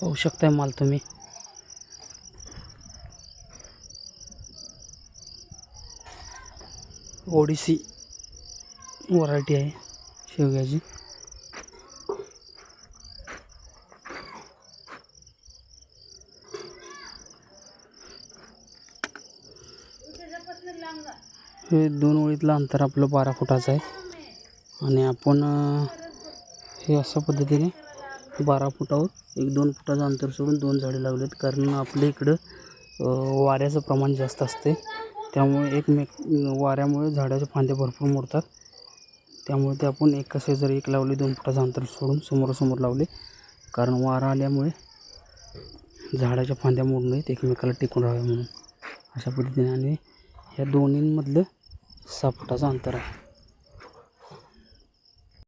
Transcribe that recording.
पाहू शकताय माल तुम्ही. ओडिसी व्हरायटी आहे शेवग्याची. हे दोन ओळीतलं अंतर आपलं बारा फुटाचं आहे. आणि आपण हे अशा पद्धतीने बारा फुटावर एक दोन फुटाचं अंतर सोडून दोन झाडे लावलेत कारण आपल्या इकडं वाऱ्याचं प्रमाण जास्त असते. त्यामुळे एकमेक वाऱ्यामुळे झाडाच्या फांद्या भरपूर मोडतात. त्यामुळे ते आपण एका शेजारी एक लावले दोन फुटाचं अंतर सोडून समोरासमोर लावले कारण वारा आल्यामुळे झाडाच्या फांद्या मोडू नयेत एकमेकाला टिकून राहावे म्हणून. अशा पद्धतीने आणि ह्या दोन्हींमधलं सहा फुटाचं अंतर आहे.